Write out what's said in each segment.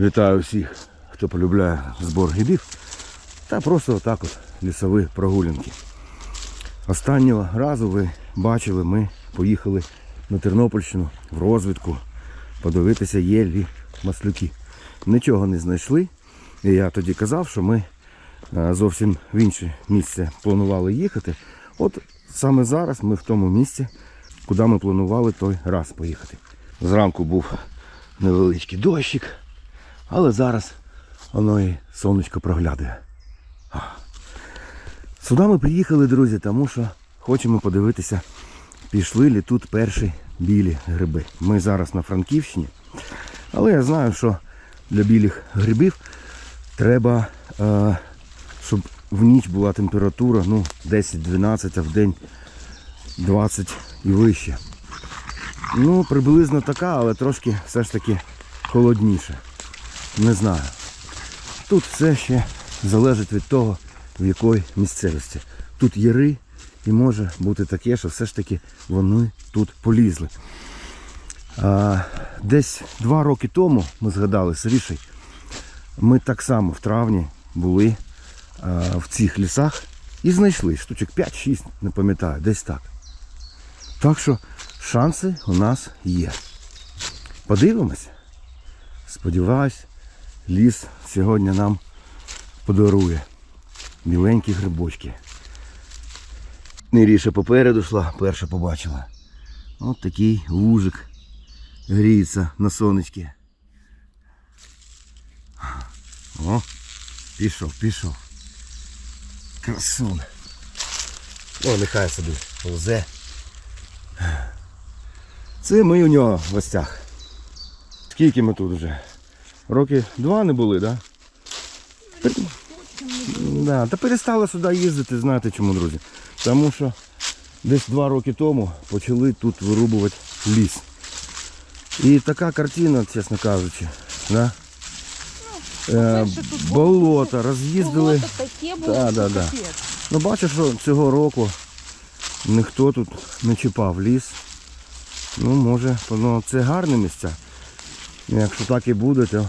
Вітаю всіх, хто полюбляє збор грибів та просто отак от лісові прогулянки. Останнього разу ви бачили, ми поїхали на Тернопільщину в розвідку подивитися єлі маслюки. Нічого не знайшли. І я тоді казав, що ми е, зовсім в інше місце планували їхати. От саме зараз ми в тому місці, куди ми планували той раз поїхати. Зранку був невеличкий дощик, але зараз воно і сонечко проглядує. Сюди ми приїхали, друзі, тому що хочемо подивитися, пішли лі тут перші білі гриби. Ми зараз на Франківщині, але я знаю, що для білих грибів треба, е, щоб в ніч була температура ну, 10-12, а в день 20 і вище. Ну, приблизно така, але трошки все ж таки холодніше. Не знаю. Тут все ще залежить від того, в якій місцевості. Тут яри і може бути таке, що все ж таки вони тут полізли. А, десь два роки тому ми згадали з ми так само в травні були а, в цих лісах і знайшли штучок 5-6, не пам'ятаю, десь так. Так що шанси у нас є. Подивимось. Сподіваюсь, ліс сьогодні нам подарує біленькі грибочки. Неріша попереду йшла, перша побачила. От такий вужик гріється на сонечки. О, пішов, пішов. Красун. О, нехай собі повзе. Це ми у нього в гостях. Скільки ми тут вже? Роки два не були, так? Да? Да, та перестали сюди їздити, знаєте чому, друзі? Тому що десь два роки тому почали тут вирубувати ліс. І така картина, чесно кажучи, да? е, по-перше, болото, роз'їздили. Да, да, да. Ну бачиш, що цього року ніхто тут не чіпав ліс. Ну, може, ну, це гарне місця. Якщо так і буде, то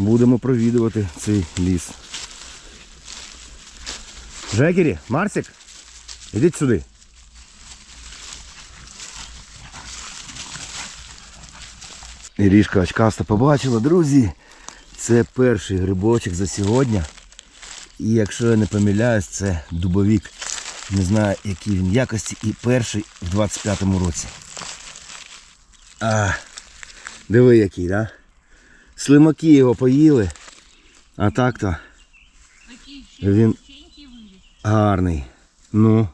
будемо провідувати цей ліс. Жекері, Марсик, ідіть сюди. Ірішка очкаста побачила, друзі. Це перший грибочок за сьогодні. І якщо я не помиляюсь, це дубовік. Не знаю, які він якості. І перший в 25-му році. А, диви який, да? Слимаки його поїли. А так-то він гарний. Ну.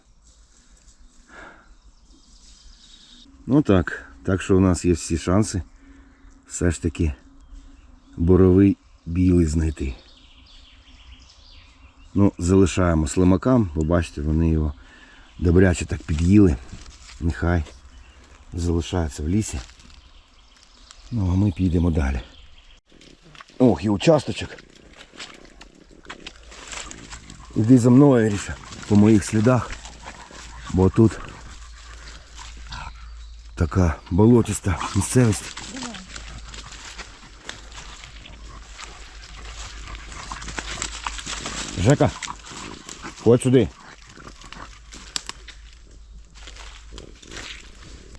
Ну так. Так що у нас є всі шанси все ж таки боровий білий знайти. Ну, залишаємо слимакам, бо бачите, вони його добряче так під'їли. Нехай залишається в лісі. Ну, а ми підемо далі. Ох, і участочок. Іди за мною, Ріша, по моїх слідах. Бо тут така болотиста місцевість. Жека, ходь сюди.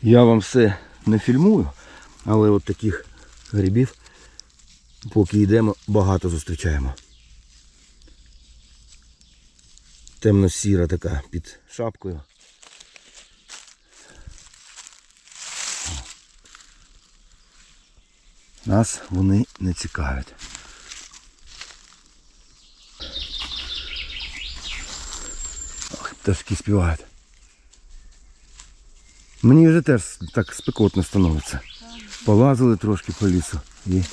Я вам все не фільмую, але от таких грибів, поки йдемо, багато зустрічаємо. Темно-сіра така під шапкою. Нас вони не цікавлять. Ох, пташки співають. Мені вже теж так спекотно становиться. Полазили трошки по лісу і.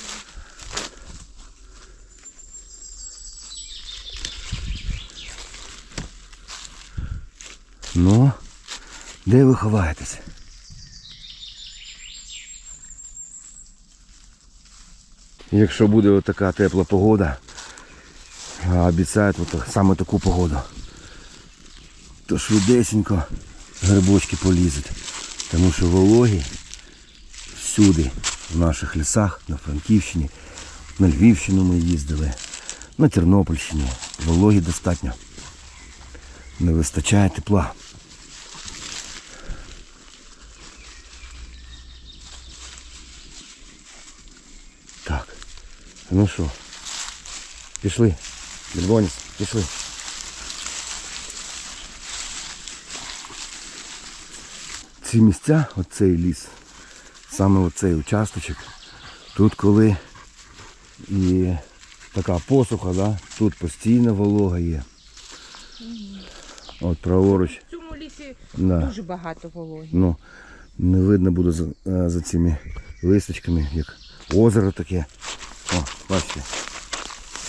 Ну, де ви ховаєтесь? Якщо буде така тепла погода, обіцяють от саме таку погоду, то швидесенько грибочки полізуть. Тому що вологі всюди, в наших лісах, на Франківщині, На Львівщину ми їздили, на Тернопільщині. Вологі достатньо. Не вистачає тепла. Ну що? Пішли. Більбоніс, пішли. Ці місця, оцей ліс, саме оцей участочок, тут коли і така посуха, да? тут постійна волога є. От праворуч, В цьому лісі да. дуже багато вологі. ну, не видно буде за, е, за цими листочками, як озеро таке. Бачите,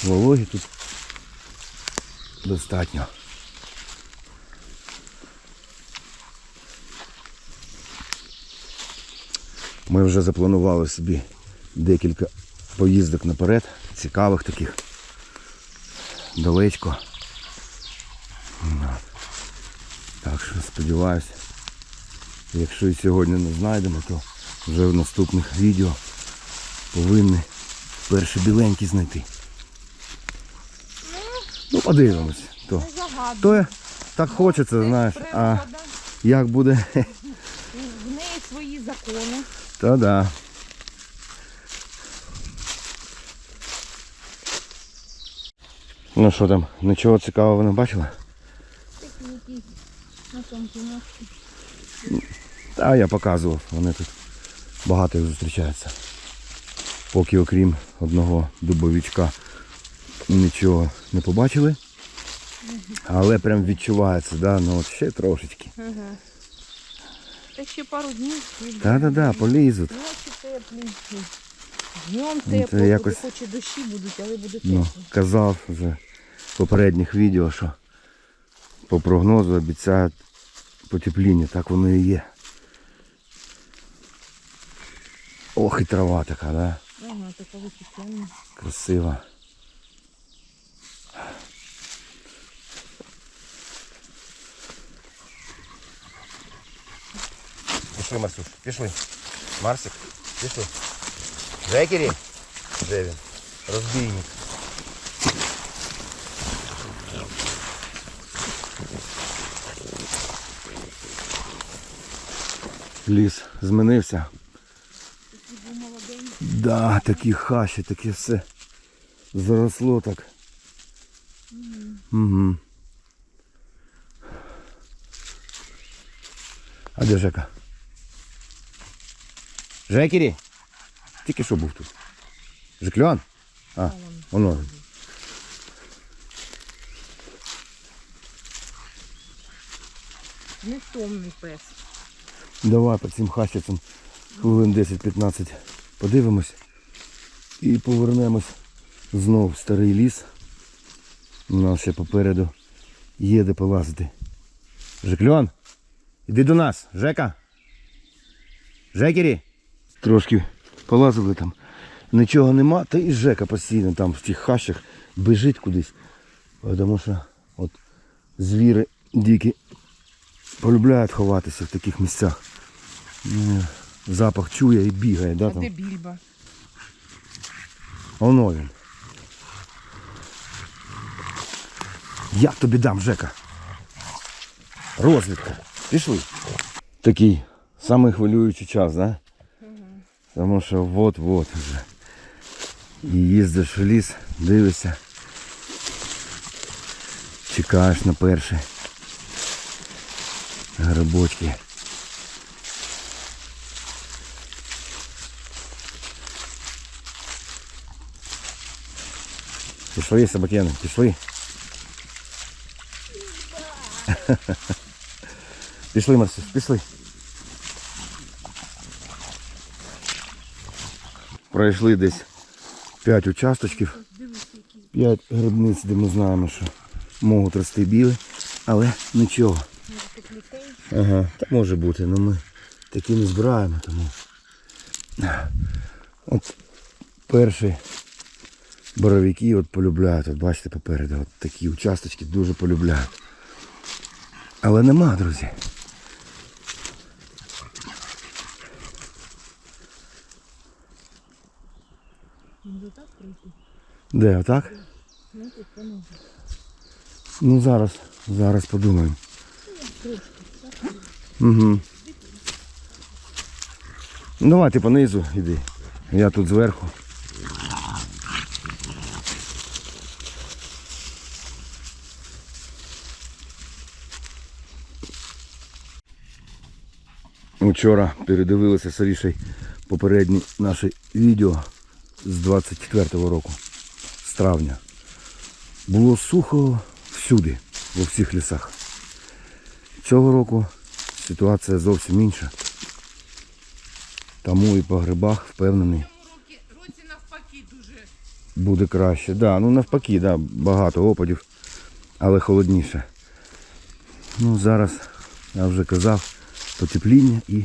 вологі тут достатньо. Ми вже запланували собі декілька поїздок наперед, цікавих таких. Далечко. Так що сподіваюся, якщо і сьогодні не знайдемо, то вже в наступних відео повинні перші біленькі знайти. Ну, подивимось. То, то так хочеться, знаєш, а як буде, в неї свої закони. то да. Ну що там, нічого цікавого не бачила? Такі якісь на тому. Та я показував, вони тут багато їх зустрічаються. Поки окрім одного дубовичка нічого не побачили. Але прям відчувається, да? ну от ще трошечки. Ага. Та ще пару днів. і Та-да-да, полізуть. Ночі теплі. Днем Ну, тепло, якось- буде, хоч і дощі будуть, але буде тепло. Ну, казав вже в попередніх відео, що по прогнозу обіцяють потепління, так воно і є. Ох і трава така, да? Ага, така височенна. Красива. Пішли, Марсюш, пішли. Марсик, пішли. Жекері? Де він? Розбійник. Ліс змінився. Да, такі хащі, таке все заросло так. Угу. А де Жека? Жекері? Тільки що був тут. Жекльон? А, воно. Невтомний пес. Давай по цим хащицям хвилин 10-15 подивимось і повернемось знов в старий ліс. У нас ще попереду є де полазити. Жекльон, іди до нас, Жека. Жекері. Трошки полазили там. Нічого нема, та і Жека постійно там в тих хащах біжить кудись. Тому що от звіри дикі полюбляють ховатися в таких місцях. Запах чує і бігає, да, А де там. більба? Воно він. Я тобі дам, Жека. Розвідка. Пішли. Такий самий хвилюючий час, да? Тому що от-от вже. І їздиш в ліс, дивишся. Чекаєш на перші грибочки. Пішли, собакени, пішли. Пішли, Марсус, пішли. Пройшли десь 5 участочків, 5 грибниць, де ми знаємо, що можуть рости біли, але нічого. Ага, так може бути, але ми такі не збираємо, тому. От перший боровики от полюбляють, от бачите попереду, от такі участочки дуже полюбляють. Але нема, друзі. Де, отак? Ну зараз, зараз подумаємо. Угу. Ну, давай ти понизу йди. Я тут зверху. Вчора передивилися з Арішей попередні наші відео з 24-го року, з травня. Було сухо всюди, у всіх лісах. Цього року ситуація зовсім інша. Тому і по грибах впевнений році навпаки дуже. буде краще. Да, ну навпаки, да, багато опадів, але холодніше. Ну зараз, я вже казав, потепління і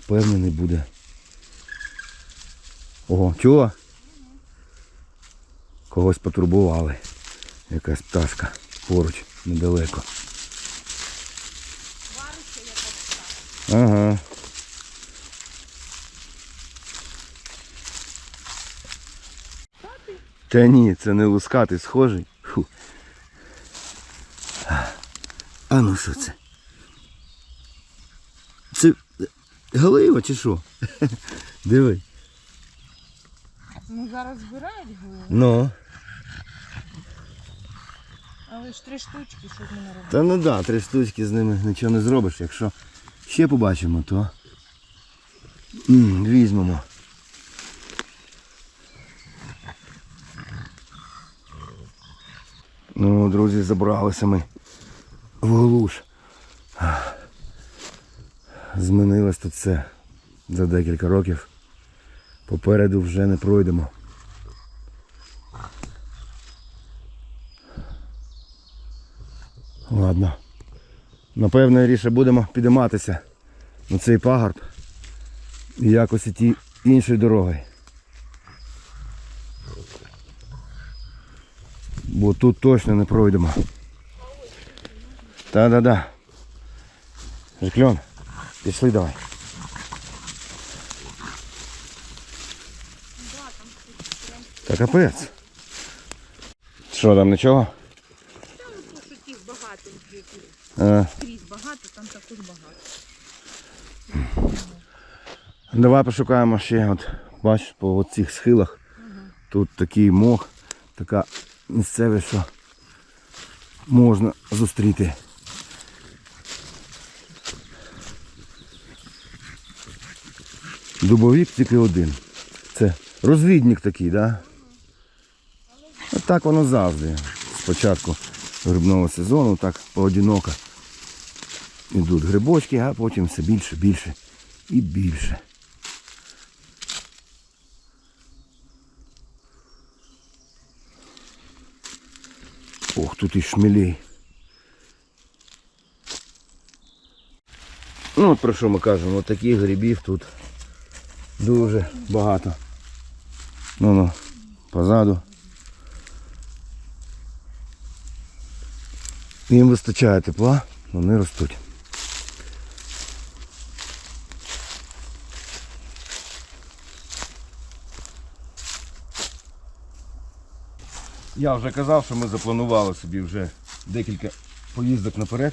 впевнений буде. Ого, чого? Когось потурбували. Якась пташка поруч, недалеко. Ага. Та ні, це не лускатий, схожий. Фу. А ну що? Це галива чи що? Диви. Ну зараз збирають голову, Ну. але ж три штучки, що з ними робити. Та ну да, три штучки з ними нічого не зробиш. Якщо ще побачимо, то м, візьмемо. Ну, друзі, забралися ми в глуш. Змінилось тут все за декілька років. Попереду вже не пройдемо. Ладно. Напевно, ріше будемо підійматися на цей пагорб і якось іти іншою дорогою. Бо тут точно не пройдемо. Та-да-да. Жикльон, пішли давай. Та капець. Що там нічого? Тому що тих багато, скрізь багато, там також багато. Давай пошукаємо ще, от, бачиш, по цих схилах. Тут такий мох, така місцевість, що можна зустріти. Дубовік тільки один. Це розвідник такий, да? От так воно завжди. Спочатку грибного сезону так поодиноко йдуть грибочки, а потім все більше, більше і більше. Ох, тут і шмелей. Ну от про що ми кажемо, от таких грибів тут дуже багато. Ну ну, позаду. Їм вистачає тепла, вони ростуть. Я вже казав, що ми запланували собі вже декілька поїздок наперед.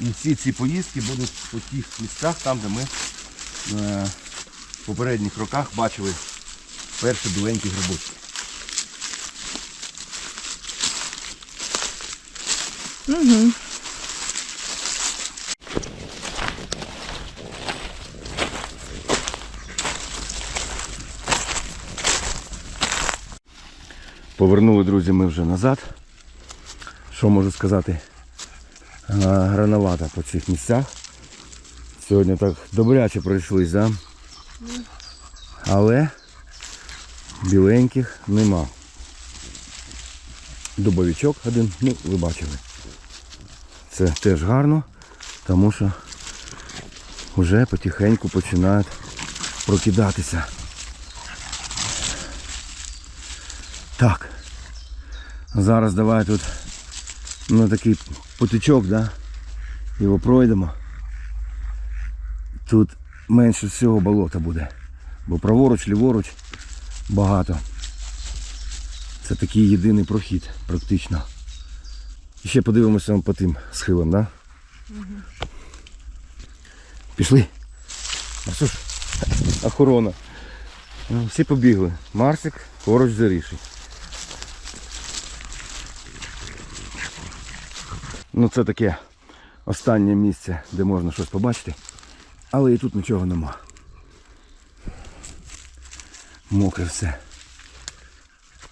І всі ці поїздки будуть по тих місцях, там, де ми е, в попередніх роках бачили перші біленькі грибочки. Угу. Повернули, друзі, ми вже назад. Що можу сказати? А, Грановато по цих місцях. Сьогодні так добряче пройшлись, да? Але біленьких нема. Дубовичок один, ну, ви бачили. Це теж гарно, тому що вже потихеньку починають прокидатися. Так. Зараз давай тут на такий потичок, да? Його пройдемо. Тут менше всього болота буде. Бо праворуч, ліворуч багато Це такий єдиний прохід, практично. І ще подивимося по тим схилам, да? Пішли. Марсуш, охорона. Ну, Всі побігли. Марсик поруч з Ну це таке останнє місце, де можна щось побачити. Але і тут нічого нема. Мокре все.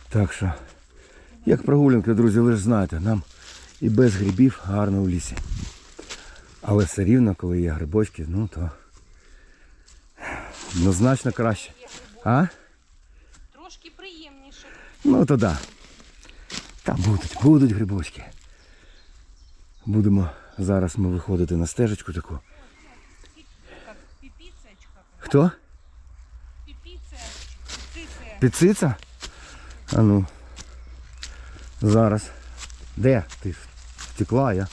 Так що, як прогулянка, друзі, ви ж знаєте, нам і без грибів гарно у лісі. Але все рівно, коли є грибочки, ну то однозначно краще. А? Трошки приємніше. Ну то да. Там будуть, будуть грибочки. Будемо зараз ми виходити на стежечку таку. Хто? Піпіце. А ну. Зараз. Де? Ти втекла я.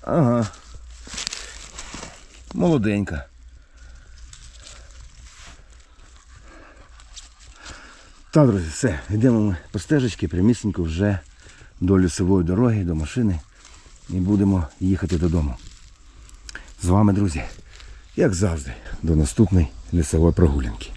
Ага. Молоденька. Так, друзі, все. Йдемо ми по стежечці прямісінько вже до лісової дороги, до машини. І будемо їхати додому. З вами, друзі, як завжди, до наступної лісової прогулянки.